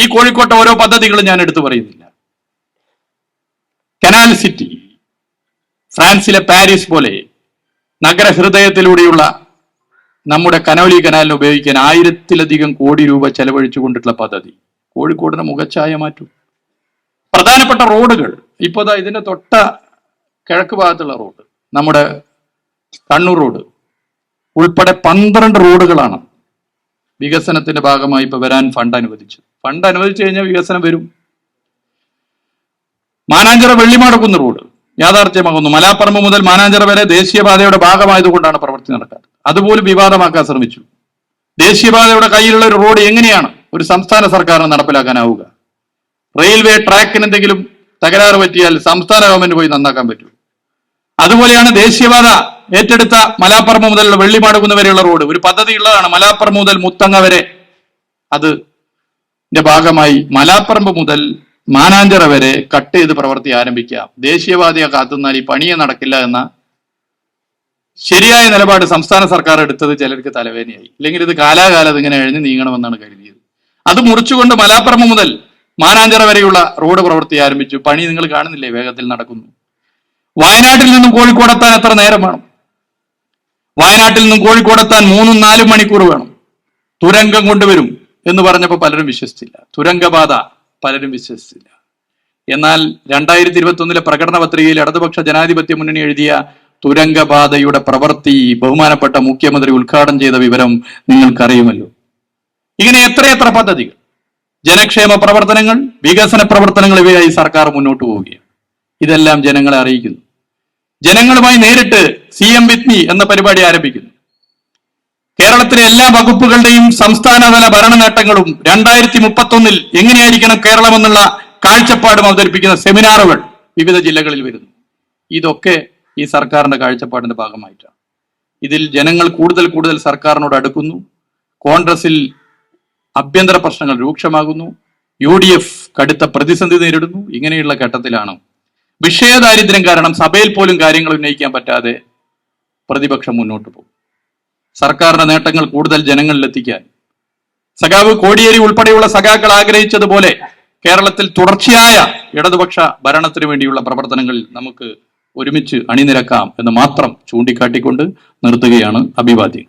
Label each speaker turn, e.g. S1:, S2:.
S1: ഈ കോഴിക്കോട്ടെ ഓരോ പദ്ധതികളും ഞാൻ എടുത്തു പറയുന്നില്ല. കനാൽ സിറ്റി ഫ്രാൻസിലെ പാരീസ് പോലെ നഗരഹൃദയത്തിലൂടെയുള്ള നമ്മുടെ കനോലി കനാലിനെ ഉപയോഗിക്കാൻ ആയിരത്തിലധികം കോടി രൂപ ചെലവഴിച്ചുകൊണ്ടിട്ടുള്ള പദ്ധതി. കോഴിക്കോടിന് മുഖച്ഛായ മാറ്റും. പ്രധാനപ്പെട്ട റോഡുകൾ ഇപ്പോൾ ഇതിന്റെ തൊട്ട കിഴക്ക് ഭാഗത്തുള്ള റോഡ് നമ്മുടെ കണ്ണൂർ റോഡ് ഉൾപ്പെടെ പന്ത്രണ്ട് റോഡുകളാണ് വികസനത്തിന്റെ ഭാഗമായി ഇപ്പൊ വരാൻ ഫണ്ട് അനുവദിച്ചു ഫണ്ട് അനുവദിച്ചു കഴിഞ്ഞാൽ വികസനം വരും. മാനാഞ്ചിറ വെള്ളിമാടക്കുന്ന് റോഡ് യാഥാർത്ഥ്യമാകുന്നു. മലാപ്പറമ്പ് മുതൽ മാനാഞ്ചിറ വരെ ദേശീയപാതയുടെ ഭാഗമായതുകൊണ്ടാണ് പ്രവൃത്തി നടക്കാറ് അതുപോലും വിവാദമാക്കാൻ ശ്രമിച്ചു. ദേശീയപാതയുടെ കയ്യിലുള്ള ഒരു റോഡ് എങ്ങനെയാണ് ഒരു സംസ്ഥാന സർക്കാരിന് നടപ്പിലാക്കാനാവുക? റെയിൽവേ ട്രാക്കിന് എന്തെങ്കിലും തകരാറ് പറ്റിയാൽ സംസ്ഥാന ഗവൺമെന്റ് പോയി നന്നാക്കാൻ പറ്റും അതുപോലെയാണ് ദേശീയപാത ഏറ്റെടുത്ത മലാപ്പറമ്പ് മുതലുള്ള വെള്ളിമാടുകുന്ന് വരെയുള്ള റോഡ്. ഒരു പദ്ധതി ഉള്ളതാണ് മലാപ്പറമ്പ് മുതൽ മുത്തങ്ങ വരെ. അത് ഭാഗമായി മലാപ്പറമ്പ് മുതൽ മാനാഞ്ചിറ വരെ കട്ട് ചെയ്ത് പ്രവൃത്തി ആരംഭിക്കാം ദേശീയപാതയെ കാത്തുന്നാൽ ഈ പണിയെ നടക്കില്ല എന്ന ശരിയായ നിലപാട് സംസ്ഥാന സർക്കാർ എടുത്തത് ചിലർക്ക് തലവേദനയായി. അല്ലെങ്കിൽ ഇത് കാലാകാലം ഇങ്ങനെ എഴുതി നീങ്ങണമെന്നാണ് കരുതിയത്. അത് മുറിച്ചുകൊണ്ട് മലാപ്പറമ്പ് മുതൽ മാനാഞ്ചിറ വരെയുള്ള റോഡ് പ്രവൃത്തി ആരംഭിച്ചു. പണി നിങ്ങൾ കാണുന്നില്ലേ? വേഗത്തിൽ നടക്കുന്നു. വയനാട്ടിൽ നിന്നും കോഴിക്കോടെത്താൻ എത്ര നേരം വേണം? വയനാട്ടിൽ നിന്നും കോഴിക്കോടെത്താൻ മൂന്നും നാലും മണിക്കൂർ വേണം. തുരങ്കം കൊണ്ടുവരും എന്ന് പറഞ്ഞപ്പോൾ പലരും വിശ്വസിച്ചില്ല. തുരങ്കബാധ പലരും വിശ്വസിച്ചില്ല. എന്നാൽ രണ്ടായിരത്തി ഇരുപത്തി ഒന്നിലെ പ്രകടന പത്രികയിൽ ഇടതുപക്ഷ ജനാധിപത്യ മുന്നണി എഴുതിയ തുരങ്കബാധയുടെ പ്രവൃത്തി ബഹുമാനപ്പെട്ട മുഖ്യമന്ത്രി ഉദ്ഘാടനം ചെയ്ത വിവരം നിങ്ങൾക്കറിയുമല്ലോ. ഇങ്ങനെ എത്രയെത്ര പദ്ധതികൾ ജനക്ഷേമ പ്രവർത്തനങ്ങൾ വികസന പ്രവർത്തനങ്ങൾ ഇവയായി സർക്കാർ മുന്നോട്ട് പോവുകയാണ്. ഇതെല്ലാം ജനങ്ങളെ അറിയിക്കുന്നു. ജനങ്ങളുമായി നേരിട്ട് സി എം വിത്ത് മീ എന്ന പരിപാടി ആരംഭിക്കുന്നു. കേരളത്തിലെ എല്ലാ വകുപ്പുകളുടെയും സംസ്ഥാനതല ഭരണ നേട്ടങ്ങളും രണ്ടായിരത്തി മുപ്പത്തൊന്നിൽ എങ്ങനെയായിരിക്കണം കേരളമെന്നുള്ള കാഴ്ചപ്പാടും അവതരിപ്പിക്കുന്ന സെമിനാറുകൾ വിവിധ ജില്ലകളിൽ വരുന്നു. ഇതൊക്കെ ഈ സർക്കാരിന്റെ കാഴ്ചപ്പാടിന്റെ ഭാഗമായിട്ടാണ്. ഇതിൽ ജനങ്ങൾ കൂടുതൽ കൂടുതൽ സർക്കാരിനോട് അടുക്കുന്നു. കോൺഗ്രസിൽ ആഭ്യന്തര പ്രശ്നങ്ങൾ രൂക്ഷമാകുന്നു. യു കടുത്ത പ്രതിസന്ധി നേരിടുന്നു. ഇങ്ങനെയുള്ള ഘട്ടത്തിലാണ് വിഷയദാരിദ്ര്യം കാരണം സഭയിൽ പോലും കാര്യങ്ങൾ ഉന്നയിക്കാൻ പറ്റാതെ പ്രതിപക്ഷം മുന്നോട്ട് പോകും. സർക്കാരിന്റെ നേട്ടങ്ങൾ കൂടുതൽ ജനങ്ങളിൽ എത്തിക്കാൻ സഖാവ് കോടിയേരി ഉൾപ്പെടെയുള്ള സഖാക്കൾ ആഗ്രഹിച്ചതുപോലെ കേരളത്തിൽ തുടർച്ചയായ ഇടതുപക്ഷ ഭരണത്തിന് വേണ്ടിയുള്ള പ്രവർത്തനങ്ങളിൽ നമുക്ക് ഒരുമിച്ച് അണിനിരക്കാം എന്ന് മാത്രം ചൂണ്ടിക്കാട്ടിക്കൊണ്ട് നിർത്തുകയാണ് അഭിവാദ്യം